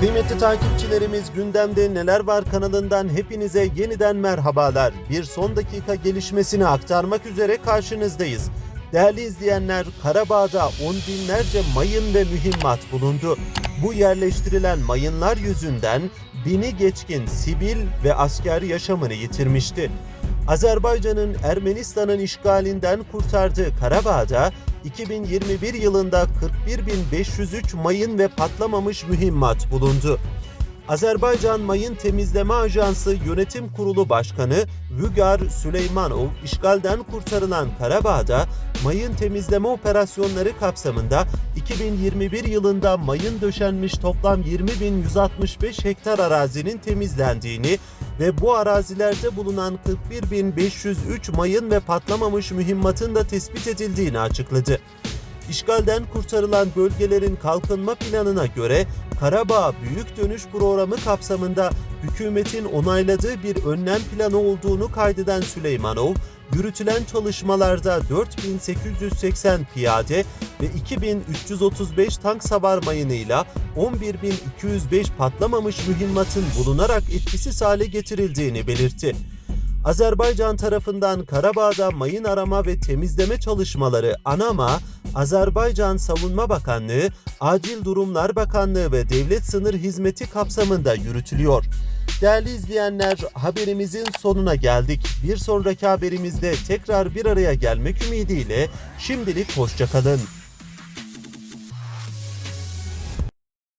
Kıymetli takipçilerimiz gündemde neler var kanalından hepinize yeniden merhabalar. Bir son dakika gelişmesini aktarmak üzere karşınızdayız. Değerli izleyenler Karabağ'da on binlerce mayın ve mühimmat bulundu. Bu yerleştirilen mayınlar yüzünden bini geçkin sivil ve asker yaşamını yitirmişti. Azerbaycan'ın Ermenistan'ın işgalinden kurtardığı Karabağ'da 2021 yılında 41.503 mayın ve patlamamış mühimmat bulundu. Azerbaycan Mayın Temizleme Ajansı Yönetim Kurulu Başkanı Vügar Süleymanov, işgalden kurtarılan Karabağ'da mayın temizleme operasyonları kapsamında 2021 yılında mayın döşenmiş toplam 20.165 hektar arazinin temizlendiğini ve bu arazilerde bulunan 41.503 mayın ve patlamamış mühimmatın da tespit edildiğini açıkladı. İşgalden kurtarılan bölgelerin kalkınma planına göre Karabağ Büyük Dönüş Programı kapsamında hükümetin onayladığı bir önlem planı olduğunu kaydeden Süleymanov, yürütülen çalışmalarda 4880 piyade ve 2335 tank savar mayınıyla 11205 patlamamış mühimmatın bulunarak etkisiz hale getirildiğini belirtti. Azerbaycan tarafından Karabağ'da mayın arama ve temizleme çalışmaları ANAMA, Azerbaycan Savunma Bakanlığı, Acil Durumlar Bakanlığı ve Devlet Sınır Hizmeti kapsamında yürütülüyor. Değerli izleyenler, haberimizin sonuna geldik. Bir sonraki haberimizde tekrar bir araya gelmek ümidiyle şimdilik hoşçakalın.